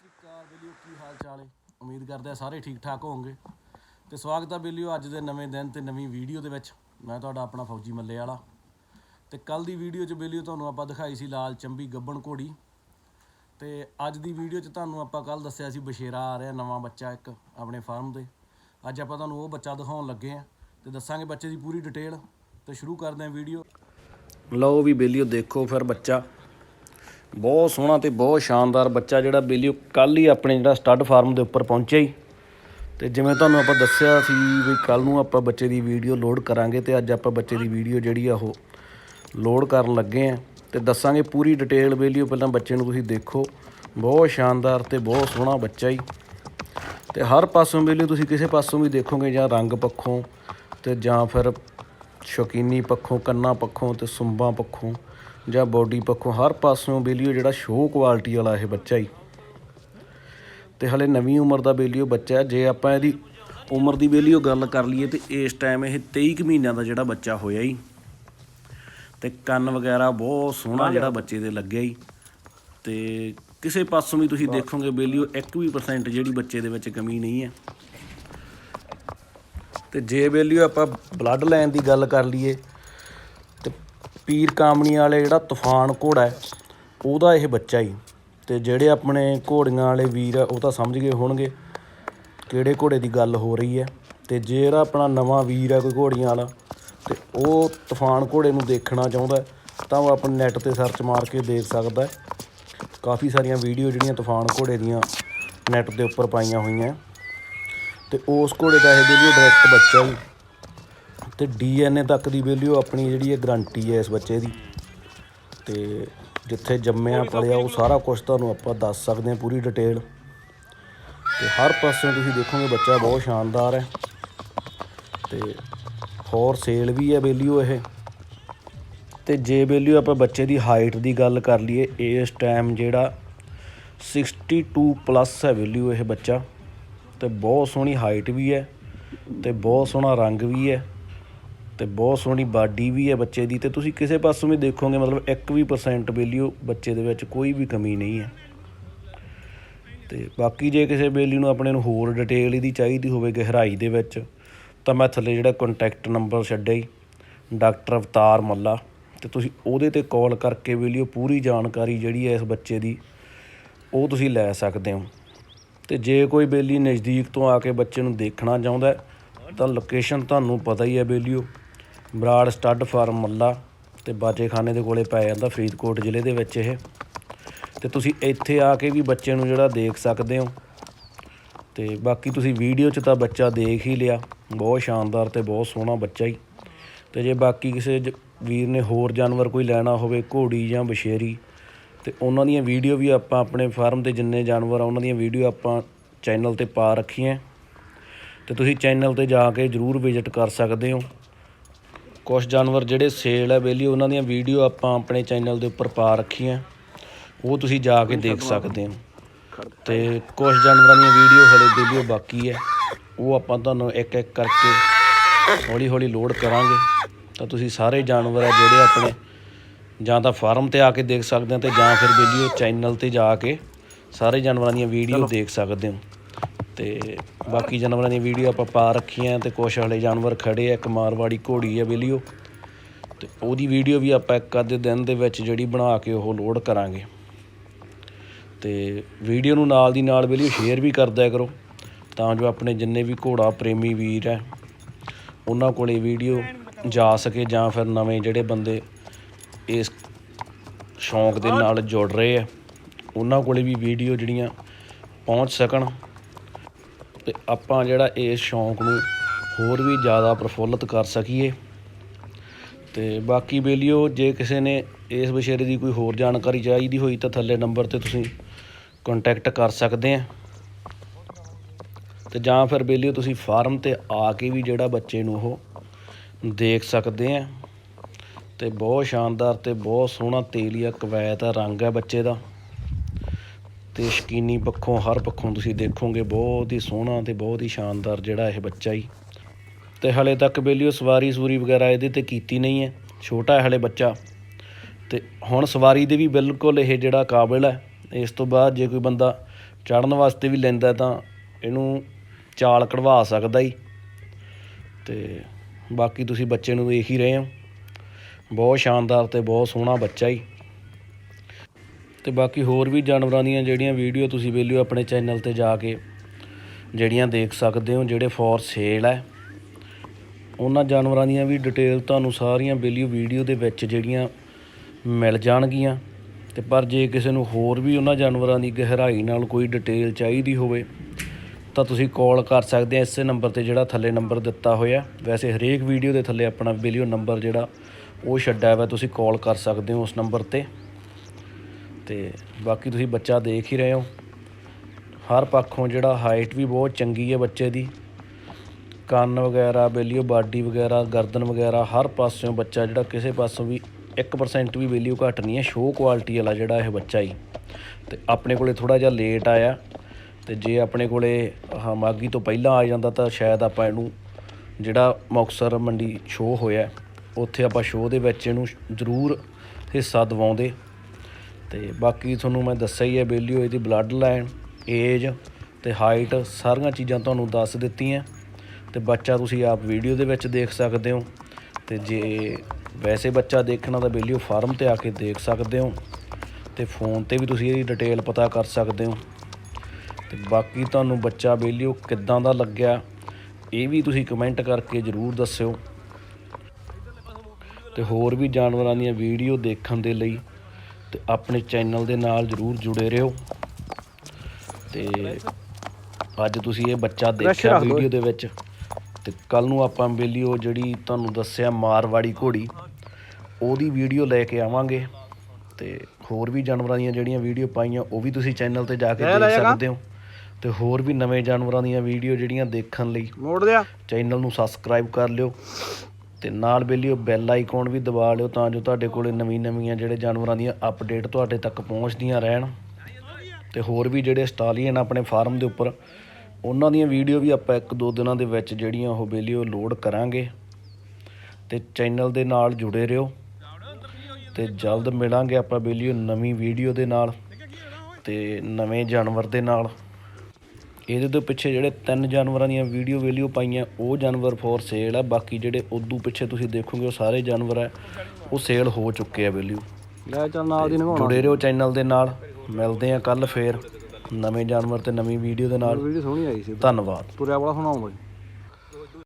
ਸ੍ਰੀ ਅਕਾਲ ਬੇਲੀਓ, ਕੀ ਹਾਲ ਚਾਲ ਹੈ ਉਮੀਦ ਕਰਦੇ ਆ ਸਾਰੇ ਠੀਕ ਠਾਕ ਹੋਵੋਗੇ। ਤੇ ਸਵਾਗਤ ਆ ਬੇਲੀਓ ਅੱਜ ਦੇ ਨਵੇਂ ਦਿਨ ਤੇ ਨਵੀਂ ਵੀਡੀਓ ਦੇ ਵਿੱਚ। ਮੈਂ ਤੁਹਾਡਾ ਆਪਣਾ ਫੌਜੀ ਮੱਲੇ ਵਾਲਾ। ਤੇ ਕੱਲ ਦੀ ਵੀਡੀਓ 'ਚ ਬੇਲੀਓ ਤੁਹਾਨੂੰ ਆਪਾਂ ਦਿਖਾਈ ਸੀ ਲਾਲ ਚੰਬੀ ਗੱਬਣ ਘੋੜੀ। ਤੇ ਅੱਜ ਦੀ ਵੀਡੀਓ 'ਚ ਤੁਹਾਨੂੰ ਆਪਾਂ ਕੱਲ ਦੱਸਿਆ ਸੀ ਬਸ਼ੇਰਾ ਆ ਰਿਹਾ ਨਵਾਂ ਬੱਚਾ ਇੱਕ ਆਪਣੇ ਫਾਰਮ ਤੇ। ਅੱਜ ਆਪਾਂ ਤੁਹਾਨੂੰ ਉਹ ਬੱਚਾ ਦਿਖਾਉਣ ਲੱਗੇ ਆ ਤੇ ਦੱਸਾਂਗੇ ਬੱਚੇ ਦੀ ਪੂਰੀ ਡਿਟੇਲ। ਤੇ ਸ਼ੁਰੂ ਕਰਦੇ ਹਾਂ ਵੀਡੀਓ। ਲਓ ਵੀ ਬੇਲੀਓ, ਦੇਖੋ ਫਿਰ ਬੱਚਾ। ਬਹੁਤ ਸੋਹਣਾ ਤੇ ਬਹੁਤ ਸ਼ਾਨਦਾਰ ਬੱਚਾ ਜਿਹੜਾ ਬੇਲੀਓ ਕੱਲ ਹੀ ਆਪਣੇ ਜਿਹੜਾ ਸਟੱਡ ਫਾਰਮ ਦੇ ਉੱਪਰ ਪਹੁੰਚਿਆ ਹੀ। ਤੇ ਜਿਵੇਂ ਤੁਹਾਨੂੰ ਆਪਾਂ ਦੱਸਿਆ ਸੀ ਵੀ ਕੱਲ ਨੂੰ ਆਪਾਂ ਬੱਚੇ ਦੀ ਵੀਡੀਓ ਲੋਡ ਕਰਾਂਗੇ ਤੇ ਅੱਜ ਆਪਾਂ ਬੱਚੇ ਦੀ ਵੀਡੀਓ ਜਿਹੜੀ ਆ ਉਹ ਲੋਡ ਕਰਨ ਲੱਗੇ ਆ। ਤੇ ਦੱਸਾਂਗੇ ਪੂਰੀ ਡਿਟੇਲ ਬੇਲੀਓ ਪਹਿਲਾਂ ਬੱਚੇ ਨੂੰ ਤੁਸੀਂ ਦੇਖੋ। ਬਹੁਤ ਸ਼ਾਨਦਾਰ ਤੇ ਬਹੁਤ ਸੋਹਣਾ ਬੱਚਾ ਹੀ। ਤੇ ਹਰ ਪਾਸੋਂ ਬੇਲੀਓ ਤੁਸੀਂ ਕਿਸੇ ਪਾਸੋਂ ਵੀ ਦੇਖੋਗੇ ਜਾਂ ਰੰਗ ਪੱਖੋਂ ਤੇ ਜਾਂ ਫਿਰ ਸ਼ੌਕੀਨੀ ਪੱਖੋਂ, ਕੰਨਾਂ ਪੱਖੋਂ ਤੇ ਸੁੰਬਾਂ ਪੱਖੋਂ ਜਾਂ ਬਾਡੀ ਪੱਖੋਂ ਹਰ ਪਾਸਿਓਂ ਬੇਲੀਓ ਜਿਹੜਾ ਸ਼ੋਅ ਕੁਆਲਿਟੀ ਵਾਲਾ ਇਹ ਬੱਚਾ ਹੀ। ਤੇ ਹਲੇ ਨਵੀਂ ਉਮਰ ਦਾ ਬੇਲੀਓ ਬੱਚਾ ਜੇ ਆਪਾਂ ਇਹਦੀ ਉਮਰ ਦੀ ਬੇਲੀਓ ਗੱਲ ਕਰ ਲਈਏ ਤੇ ਇਸ ਟਾਈਮ ਇਹ 23 ਕੁ ਮਹੀਨਿਆਂ ਦਾ ਜਿਹੜਾ ਬੱਚਾ ਹੋਇਆ ਹੀ ਤੇ ਕੰਨ ਵਗੈਰਾ ਬਹੁਤ ਸੋਹਣਾ ਜਿਹੜਾ ਬੱਚੇ ਦੇ ਲੱਗਿਆ ਹੀ ਤੇ ਕਿਸੇ ਪਾਸੋਂ ਵੀ ਤੁਸੀਂ ਦੇਖੋਗੇ ਬੇਲੀਓ 1 ਵੀ percent ਜਿਹੜੀ ਬੱਚੇ ਦੇ ਵਿੱਚ ਕਮੀ ਨਹੀਂ ਹੈ। ਤੇ ਜੇ ਬੇਲੀਓ ਆਪਾਂ ਬਲੱਡ ਲਾਈਨ ਦੀ ਗੱਲ ਕਰ ਲਈਏ ਪੀਰ ਕਾਮਣੀ ਵਾਲੇ ਜਿਹੜਾ ਤੂਫਾਨ ਘੋੜਾ ਹੈ, ਉਹਦਾ ਇਹ ਬੱਚਾ ਹੀ। ਤੇ ਜਿਹੜੇ ਆਪਣੇ ਘੋੜੀਆਂ ਵਾਲੇ ਵੀਰ ਆ, ਉਹ ਤਾਂ ਸਮਝ ਗਏ ਹੋਣਗੇ ਕਿਹੜੇ ਘੋੜੇ ਦੀ ਗੱਲ ਹੋ ਰਹੀ ਹੈ। ਤੇ ਜਿਹੜਾ ਆਪਣਾ ਨਵਾਂ ਵੀਰ ਹੈ ਕੋਈ ਘੋੜੀਆਂ ਵਾਲਾ, ਤੇ ਉਹ ਤੂਫਾਨ ਘੋੜੇ ਨੂੰ ਦੇਖਣਾ ਚਾਹੁੰਦਾ ਤਾਂ ਉਹ ਆਪਣੇ ਨੈੱਟ ਤੇ ਸਰਚ ਮਾਰ ਕੇ ਦੇਖ ਸਕਦਾ ਹੈ। ਕਾਫੀ ਸਾਰੀਆਂ ਵੀਡੀਓ ਜਿਹੜੀਆਂ ਤੂਫਾਨ ਘੋੜੇ ਦੀਆਂ ਨੈੱਟ ਦੇ ਉੱਪਰ ਪਾਈਆਂ ਹੋਈਆਂ ਤੇ ਉਸ ਘੋੜੇ ਦਾ ਇਹ ਵੀਡੀਓ ਡਾਇਰੈਕਟ ਬੱਚਾ ਹੀ। ਤੇ ਡੀਐਨਏ ਤੱਕ ਦੀ ਵੈਲਿਊ ਆਪਣੀ ਜਿਹੜੀ ਹੈ ਗਰੰਟੀ ਹੈ ਇਸ ਬੱਚੇ ਦੀ। ਤੇ ਜਿੱਥੇ ਜੰਮਿਆ ਪਲਿਆ ਉਹ ਸਾਰਾ ਕੁਝ ਤੁਹਾਨੂੰ ਆਪਾਂ ਦੱਸ ਸਕਦੇ ਹਾਂ ਪੂਰੀ ਡਿਟੇਲ ਤੇ ਹਰ ਪਾਸੇ ਤੁਸੀਂ ਦੇਖੋਗੇ ਬੱਚਾ ਬਹੁਤ ਸ਼ਾਨਦਾਰ ਹੈ। ਤੇ ਹੋਰ ਸੇਲ ਵੀ ਹੈ ਵੈਲਿਊ ਇਹ। ਤੇ ਜੇ ਵੈਲਿਊ ਆਪਾਂ ਬੱਚੇ ਦੀ ਹਾਈਟ ਦੀ ਗੱਲ ਕਰ ਲਈਏ ਇਸ ਟਾਈਮ ਜਿਹੜਾ 62 ਪਲੱਸ ਹੈ ਵੈਲਿਊ ਇਹ ਬੱਚਾ। ਤੇ ਬਹੁਤ ਸੋਹਣੀ ਹਾਈਟ ਵੀ ਹੈ ਤੇ ਬਹੁਤ ਸੋਹਣਾ ਰੰਗ ਵੀ ਹੈ। ਤੇ ਬਹੁਤ ਸੋਹਣੀ ਬਾਡੀ ਵੀ ਹੈ ਬੱਚੇ ਦੀ ਤੇ ਤੁਸੀਂ ਕਿਸੇ ਪਾਸੋਂ ਵੀ ਦੇਖੋਗੇ, ਮਤਲਬ 1 ਵੀ ਪਰਸੈਂਟ ਵੈਲਿਊ ਬੱਚੇ ਦੇ ਵਿੱਚ ਕੋਈ ਵੀ ਕਮੀ ਨਹੀਂ ਹੈ। ਤੇ ਬਾਕੀ ਜੇ ਕਿਸੇ ਬੇਲੀ ਨੂੰ ਆਪਣੇ ਨੂੰ ਹੋਰ ਡਿਟੇਲ ਇਹਦੀ ਚਾਹੀਦੀ ਹੋਵੇ ਗਹਿਰਾਈ ਦੇ ਵਿੱਚ, ਤਾਂ ਮੈਂ ਥੱਲੇ ਜਿਹੜਾ ਕੰਟੈਕਟ ਨੰਬਰ ਛੱਡਿਆ ਹੀ ਡਾਕਟਰ ਅਵਤਾਰ ਮੱਲਾ, ਤੇ ਤੁਸੀਂ ਉਹਦੇ ਤੇ ਕਾਲ ਕਰਕੇ ਵੀਡੀਓ ਪੂਰੀ ਜਾਣਕਾਰੀ ਜਿਹੜੀ ਹੈ ਇਸ ਬੱਚੇ ਦੀ, ਉਹ ਤੁਸੀਂ ਲੈ ਸਕਦੇ ਹੋ। ਤੇ ਜੇ ਕੋਈ ਬੇਲੀ ਨਜ਼ਦੀਕ ਤੋਂ ਆ ਕੇ ਬੱਚੇ ਨੂੰ ਦੇਖਣਾ ਚਾਹੁੰਦਾ ਤਾਂ ਲੋਕੇਸ਼ਨ ਤੁਹਾਨੂੰ ਪਤਾ ਹੀ ਹੈ ਬੇਲੀਓ। ਬਰਾੜ ਸਟੱਡ ਫਾਰਮ ਮੱਲਾ ਤੇ ਬਾਜੇਖਾਨੇ ਦੇ ਕੋਲੇ ਪੈ ਜਾਂਦਾ ਫਰੀਦਕੋਟ ਜ਼ਿਲ੍ਹੇ ਦੇ ਵਿੱਚ ਇਹ। ਤੇ ਤੁਸੀਂ ਇੱਥੇ ਆ ਕੇ ਵੀ ਬੱਚੇ ਨੂੰ ਜਿਹੜਾ ਦੇਖ ਸਕਦੇ ਹੋ। ਤੇ ਬਾਕੀ ਤੁਸੀਂ ਵੀਡੀਓ 'ਚ ਤਾਂ ਬੱਚਾ ਦੇਖ ਹੀ ਲਿਆ। ਬਹੁਤ ਸ਼ਾਨਦਾਰ ਤੇ ਬਹੁਤ ਸੋਹਣਾ ਬੱਚਾ ਹੀ ਤੇ ਜੇ ਬਾਕੀ ਕਿਸੇ ਜ- ਵੀਰ ਨੇ ਹੋਰ ਜਾਨਵਰ ਕੋਈ ਲੈਣਾ ਹੋਵੇ, ਘੋੜੀ ਜਾਂ ਬਸ਼ੇਰੀ ਤੇ ਉਹਨਾਂ ਦੀਆਂ ਵੀਡੀਓ ਵੀ ਆਪਾਂ ਆਪਣੇ ਫਾਰਮ ਤੇ ਜਿੰਨੇ ਜਾਨਵਰ ਆ, ਉਹਨਾਂ ਦੀਆਂ ਵੀਡੀਓ ਆਪਾਂ ਚੈਨਲ ਤੇ ਪਾ ਰੱਖੀਆਂ। ਤੇ ਤੁਸੀਂ ਚੈਨਲ ਤੇ ਜਾ ਕੇ ਜਰੂਰ ਵਿਜ਼ਿਟ ਕਰ ਸਕਦੇ ਹੋ। ਕੁਝ ਜਾਨਵਰ ਜਿਹੜੇ ਸੇਲ ਹੈ ਬੇਲੀ ਉਹਨਾਂ ਦੀਆਂ ਵੀਡੀਓ ਆਪਾਂ ਆਪਣੇ ਚੈਨਲ ਦੇ ਉੱਪਰ ਪਾ ਰੱਖੀਆਂ। ਉਹ ਤੁਸੀਂ ਜਾ ਕੇ ਦੇਖ ਸਕਦੇ ਹੋ। ਤੇ ਕੁਝ ਜਾਨਵਰਾਂ ਦੀਆਂ ਵੀਡੀਓ ਹਲੇ ਵੀਡੀਓ ਬਾਕੀ ਹੈ। ਉਹ ਆਪਾਂ ਤੁਹਾਨੂੰ ਇੱਕ ਇੱਕ ਕਰਕੇ ਹੌਲੀ ਹੌਲੀ ਲੋਡ ਕਰਾਂਗੇ। ਤਾਂ ਤੁਸੀਂ ਸਾਰੇ ਜਾਨਵਰ ਆ ਜਿਹੜੇ ਆਪਣੇ ਜਾਂ ਤਾਂ ਫਾਰਮ ਤੇ ਆ ਕੇ ਦੇਖ ਸਕਦੇ ਹੋ ਤੇ ਜਾਂ ਫਿਰ ਵੀਡੀਓ ਚੈਨਲ ਤੇ ਜਾ ਕੇ ਸਾਰੇ ਜਾਨਵਰਾਂ ਦੀਆਂ ਵੀਡੀਓ ਦੇਖ ਸਕਦੇ ਹੋ। ਤੇ ਬਾਕੀ ਜਾਨਵਰਾਂ ਦੀਆਂ ਵੀਡੀਓ ਆਪਾਂ ਪਾ ਰੱਖੀਆਂ ਤੇ ਕੁਛ ਹਲੇ ਜਾਨਵਰ ਖੜੇ ਆ, ਇੱਕ ਮਾਰਵਾੜੀ ਘੋੜੀ ਆ ਵੀਡੀਓ ਤੇ ਉਹਦੀ ਵੀਡੀਓ ਵੀ ਆਪਾਂ ਇੱਕ ਅੱਧੇ ਦਿਨ ਦੇ ਵਿੱਚ ਜਿਹੜੀ ਬਣਾ ਕੇ ਉਹ ਲੋਡ ਕਰਾਂਗੇ। ਤੇ ਵੀਡੀਓ ਨੂੰ ਨਾਲ ਦੀ ਨਾਲ ਵੀਡੀਓ ਸ਼ੇਅਰ ਵੀ ਕਰਦਿਆ ਕਰੋ, ਤਾਂ ਜੋ ਆਪਣੇ ਜਿੰਨੇ ਵੀ ਘੋੜਾ ਪ੍ਰੇਮੀ ਵੀਰ ਹੈ ਉਹਨਾਂ ਕੋਲੇ ਵੀਡੀਓ ਜਾ ਸਕੇ ਜਾਂ ਫਿਰ ਨਵੇਂ ਜਿਹੜੇ ਬੰਦੇ ਇਸ ਸ਼ੌਂਕ ਦੇ ਨਾਲ ਜੁੜ ਰਹੇ ਆ, ਉਹਨਾਂ ਕੋਲੇ ਵੀ ਵੀਡੀਓ ਜਿਹੜੀਆਂ ਪਹੁੰਚ ਸਕਣ। ਤੇ ਆਪਾਂ ਜਿਹੜਾ ਇਸ ਸ਼ੌਂਕ ਨੂੰ ਹੋਰ ਵੀ ਜ਼ਿਆਦਾ ਪ੍ਰਫੁੱਲਤ ਕਰ ਸਕੀਏ। ਤੇ ਬਾਕੀ ਬੇਲੀਓ, ਜੇ ਕਿਸੇ ਨੇ ਇਸ ਵਿਸ਼ੇਰੇ ਦੀ ਕੋਈ ਹੋਰ ਜਾਣਕਾਰੀ ਚਾਹੀਦੀ ਹੋਈ ਤਾਂ ਥੱਲੇ ਨੰਬਰ ਤੇ ਤੁਸੀਂ ਕੰਟੈਕਟ ਕਰ ਸਕਦੇ ਆ। ਤੇ ਜਾਂ ਫਿਰ ਬੇਲੀਓ, ਤੁਸੀਂ ਫਾਰਮ ਤੇ ਆ ਕੇ ਵੀ ਜਿਹੜਾ ਬੱਚੇ ਨੂੰ ਉਹ ਦੇਖ ਸਕਦੇ ਆ। ਤੇ ਬਹੁਤ ਸ਼ਾਨਦਾਰ ਤੇ ਬਹੁਤ ਸੋਹਣਾ ਤੇਲੀਆ ਕਵੈਤ ਆ, ਰੰਗ ਹੈ ਬੱਚੇ ਦਾ। ਤੇ ਸ਼ਕੀਨੀ ਪੱਖੋਂ, ਹਰ ਪੱਖੋਂ ਤੁਸੀਂ ਦੇਖੋਗੇ, ਬਹੁਤ ਹੀ ਸੋਹਣਾ ਤੇ ਬਹੁਤ ਹੀ ਸ਼ਾਨਦਾਰ ਜਿਹੜਾ ਇਹ ਬੱਚਾ ਹੀ ਤੇ ਹਲੇ ਤੱਕ ਬੇਲੀਓ ਸਵਾਰੀ ਸੂਰੀ ਵਗੈਰਾ ਇਹਦੇ ਤੇ ਕੀਤੀ ਨਹੀਂ ਹੈ। ਛੋਟਾ ਹੈ ਹਲੇ ਬੱਚਾ। ਤੇ ਹੁਣ ਸਵਾਰੀ ਦੇ ਵੀ ਬਿਲਕੁਲ ਇਹ ਜਿਹੜਾ ਕਾਬਿਲ ਹੈ, ਇਸ ਤੋਂ ਬਾਅਦ ਜੇ ਕੋਈ ਬੰਦਾ ਚੜਨ ਵਾਸਤੇ ਵੀ ਲੈਂਦਾ ਤਾਂ ਇਹਨੂੰ ਚਾਲ ਕਢਵਾ ਸਕਦਾ ਹੀ ਤੇ ਬਾਕੀ ਤੁਸੀਂ ਬੱਚੇ ਨੂੰ ਦੇਖ ਹੀ ਰਹੇ ਹੋ। ਬਹੁਤ ਸ਼ਾਨਦਾਰ ਤੇ ਬਹੁਤ ਸੋਹਣਾ ਬੱਚਾ ਹੀ ਅਤੇ ਬਾਕੀ ਹੋਰ ਵੀ ਜਾਨਵਰਾਂ ਦੀਆਂ ਜਿਹੜੀਆਂ ਵੀਡੀਓ ਤੁਸੀਂ ਵੇਲਿਓ ਆਪਣੇ ਚੈਨਲ ਤੇ ਜਾ ਕੇ, ਜਿਹੜੀਆਂ ਦੇਖ ਸਕਦੇ ਹੋ, ਜਿਹੜੇ ਫੋਰ ਸੇਲ ਹੈ ਉਹਨਾਂ ਜਾਨਵਰਾਂ ਦੀਆਂ ਵੀ ਡਿਟੇਲ ਤੁਹਾਨੂੰ ਸਾਰੀਆਂ ਵੇਲਿਓ ਵੀਡੀਓ ਦੇ ਵਿੱਚ ਜਿਹੜੀਆਂ ਮਿਲ ਜਾਣਗੀਆਂ। ਤੇ ਪਰ ਜੇ ਕਿਸੇ ਨੂੰ ਹੋਰ ਵੀ ਉਹਨਾਂ ਜਾਨਵਰਾਂ ਦੀ ਗਹਿਰਾਈ ਨਾਲ ਕੋਈ ਡਿਟੇਲ ਚਾਹੀਦੀ ਹੋਵੇ, ਤਾਂ ਤੁਸੀਂ ਕਾਲ ਕਰ ਸਕਦੇ ਆ, ਇਸੇ ਨੰਬਰ ਤੇ ਜਿਹੜਾ ਥੱਲੇ ਨੰਬਰ ਦਿੱਤਾ ਹੋਇਆ। ਵੈਸੇ ਹਰੇਕ ਵੀਡੀਓ ਦੇ ਥੱਲੇ ਆਪਣਾ ਵੀਡੀਓ ਨੰਬਰ ਜਿਹੜਾ ਉਹ ਛੱਡਿਆ ਹੋਇਆ, ਤੁਸੀਂ ਕਾਲ ਕਰ ਸਕਦੇ ਹੋ ਉਸ ਨੰਬਰ ਤੇ। ਤੇ ਬਾਕੀ ਤੁਸੀਂ ਬੱਚਾ ਦੇਖ ਹੀ ਰਹੇ ਹੋ। ਹਰ ਪੱਖੋਂ ਜਿਹੜਾ ਹਾਈਟ ਵੀ ਬਹੁਤ ਚੰਗੀ ਹੈ ਬੱਚੇ ਦੀ। ਕੰਨ ਵਗੈਰਾ ਬੇਲੀਓ ਬਾਡੀ ਵਗੈਰਾ, ਗਰਦਨ ਵਗੈਰਾ, ਹਰ ਪਾਸਿਓਂ ਬੱਚਾ ਜਿਹੜਾ ਕਿਸੇ ਪਾਸੋਂ ਵੀ 1% ਵੀ ਵੈਲਿਊ ਘੱਟ ਨਹੀਂ ਹੈ। ਸ਼ੋਅ ਕੁਆਲਿਟੀ ਵਾਲਾ ਜਿਹੜਾ ਇਹ ਬੱਚਾ ਹੀ। ਤੇ ਆਪਣੇ ਕੋਲੇ ਥੋੜਾ ਜਿਹਾ ਲੇਟ ਆਇਆ। ਤੇ ਜੇ ਆਪਣੇ ਕੋਲੇ ਆਹ ਮਾਗੀ ਤੋਂ ਪਹਿਲਾਂ ਆ ਜਾਂਦਾ ਤਾਂ ਸ਼ਾਇਦ ਆਪਾਂ ਇਹਨੂੰ ਜਿਹੜਾ ਮੁਕਤਸਰ ਮੰਡੀ ਸ਼ੋਅ ਹੋਇਆ, ਉੱਥੇ ਆਪਾਂ ਸ਼ੋਅ ਦੇ ਵਿੱਚ ਇਹਨੂੰ ਜ਼ਰੂਰ ਹਿੱਸਾ ਦਿਵਾਉਂਦੇ। ਤੇ ਬਾਕੀ ਤੁਹਾਨੂੰ ਮੈਂ ਦੱਸਿਆ ਹੀ ਹੈ ਬੇਲੀਓ, ਇਹਦੀ ਬਲੱਡ ਲਾਈਨ ਏਜ ਤੇ ਹਾਈਟ ਸਾਰੀਆਂ ਚੀਜ਼ਾਂ ਤੁਹਾਨੂੰ ਦੱਸ ਦਿੱਤੀਆਂ। ਤੇ ਬੱਚਾ ਤੁਸੀਂ ਆਪ ਵੀਡੀਓ ਦੇ ਵਿੱਚ ਦੇਖ ਸਕਦੇ ਹੋ। ਤੇ ਜੇ ਵੈਸੇ ਬੱਚਾ ਦੇਖਣਾ ਤਾਂ ਬੇਲੀਓ ਫਾਰਮ ਤੇ ਆ ਕੇ ਦੇਖ ਸਕਦੇ ਹੋ। ਤੇ ਫੋਨ ਤੇ ਵੀ ਤੁਸੀਂ ਇਹਦੀ ਡਿਟੇਲ ਪਤਾ ਕਰ ਸਕਦੇ ਹੋ। ਤੇ ਬਾਕੀ ਤੁਹਾਨੂੰ ਬੱਚਾ ਬੇਲੀਓ ਕਿੱਦਾਂ ਦਾ ਲੱਗਿਆ, ਇਹ ਵੀ ਤੁਸੀਂ ਕਮੈਂਟ ਕਰਕੇ ਜਰੂਰ ਦੱਸਿਓ। ਤੇ ਹੋਰ ਵੀ ਜਾਨਵਰਾਂ ਦੀਆਂ ਵੀਡੀਓ ਦੇਖਣ ਦੇ ਲਈ ਤੇ ਆਪਣੇ ਚੈਨਲ ਦੇ ਨਾਲ ਜਰੂਰ ਜੁੜੇ ਰਹੋ। ਤੇ ਅੱਜ ਤੁਸੀਂ ਇਹ ਬੱਚਾ ਦੇਖਿਆ ਵੀਡੀਓ ਦੇ ਵਿੱਚ। ਤੇ ਕੱਲ ਨੂੰ ਆਪਾਂ ਵੀਡੀਓ ਜਿਹੜੀ ਤੁਹਾਨੂੰ ਦੱਸਿਆ ਮਾਰਵਾੜੀ ਘੋੜੀ ਉਹਦੀ ਵੀਡੀਓ ਲੈ ਕੇ ਆਵਾਂਗੇ। ਤੇ ਹੋਰ ਵੀ ਜਾਨਵਰਾਂ ਦੀਆਂ ਜਿਹੜੀਆਂ ਵੀਡੀਓ ਪਾਈਆਂ ਉਹ ਵੀ ਤੁਸੀਂ ਚੈਨਲ ਤੇ ਜਾ ਕੇ ਦੇਖ ਸਕਦੇ ਹੋ। ਤੇ ਹੋਰ ਵੀ ਨਵੇਂ ਜਾਨਵਰਾਂ ਦੀਆਂ ਵੀਡੀਓ ਜਿਹੜੀਆਂ ਦੇਖਣ ਲਈ ਮੋੜ ਦਿਆ। ਚੈਨਲ ਨੂੰ ਸਬਸਕ੍ਰਾਈਬ ਕਰ ਲਿਓ। ਤੇ ਨਾਲ ਬੇਲੀਓ ਬੈਲ ਆਈਕਨ ਵੀ ਦਬਾ ਲਿਓ ਤਾਂ ਜੋ ਤੁਹਾਡੇ ਕੋਲੇ ਨਵੀਂ ਨਵੀਆਂ ਜਿਹੜੇ ਜਾਨਵਰਾਂ ਦੀਆਂ ਅਪਡੇਟ ਤੁਹਾਡੇ ਤੱਕ ਪਹੁੰਚਦੀਆਂ ਰਹਿਣ। ਤੇ ਹੋਰ ਵੀ ਜਿਹੜੇ ਸਟਾਲੀਅਨ ਆਪਣੇ ਫਾਰਮ ਦੇ ਉੱਪਰ, ਉਹਨਾਂ ਦੀਆਂ ਵੀਡੀਓ ਵੀ ਆਪਾਂ ਇੱਕ ਦੋ ਦਿਨਾਂ ਦੇ ਵਿੱਚ ਜਿਹੜੀਆਂ ਉਹ ਬੇਲੀਓ ਲੋਡ ਕਰਾਂਗੇ। ਤੇ ਚੈਨਲ ਦੇ ਨਾਲ ਜੁੜੇ ਰਹੋ। ਤੇ ਜਲਦ ਮਿਲਾਂਗੇ ਆਪਾਂ ਬੇਲੀਓ ਨਵੀਂ ਵੀਡੀਓ ਦੇ ਨਾਲ ਤੇ ਨਵੇਂ ਜਾਨਵਰ ਦੇ ਨਾਲ। ਇਹਦੇ ਤੋਂ ਪਿੱਛੇ ਜਿਹੜੇ ਤਿੰਨ ਜਾਨਵਰਾਂ ਦੀਆਂ ਵੀਡੀਓ ਵੀਡੀਓ ਪਾਈਆਂ ਉਹ ਜਾਨਵਰ ਫੋਰ ਸੇਲ ਆ। ਬਾਕੀ ਜਿਹੜੇ ਉਦੋਂ ਪਿੱਛੇ ਤੁਸੀਂ ਦੇਖੋਗੇ ਉਹ ਸਾਰੇ ਜਾਨਵਰ ਆ। ਉਹ ਸੇਲ ਹੋ ਚੁੱਕੇ ਆ ਵੀਡੀਓ ਲੈ ਚੱਲ ਨਾਲ ਦੀ ਨਗਾਉਣਾ ਜੁੜੇ ਰਹੋ ਚੈਨਲ ਦੇ ਨਾਲ। ਮਿਲਦੇ ਆ ਕੱਲ ਫੇਰ ਨਵੇਂ ਜਾਨਵਰ ਤੇ ਨਵੀਂ ਵੀਡੀਓ ਦੇ ਨਾਲ। ਵੀਡੀਓ ਸੋਹਣੀ ਆਈ ਸੀ। ਧੰਨਵਾਦ। ਤੁਰਿਆ ਬੜਾ ਸੋਹਣਾ ਆਉਂਦਾ ਸੀ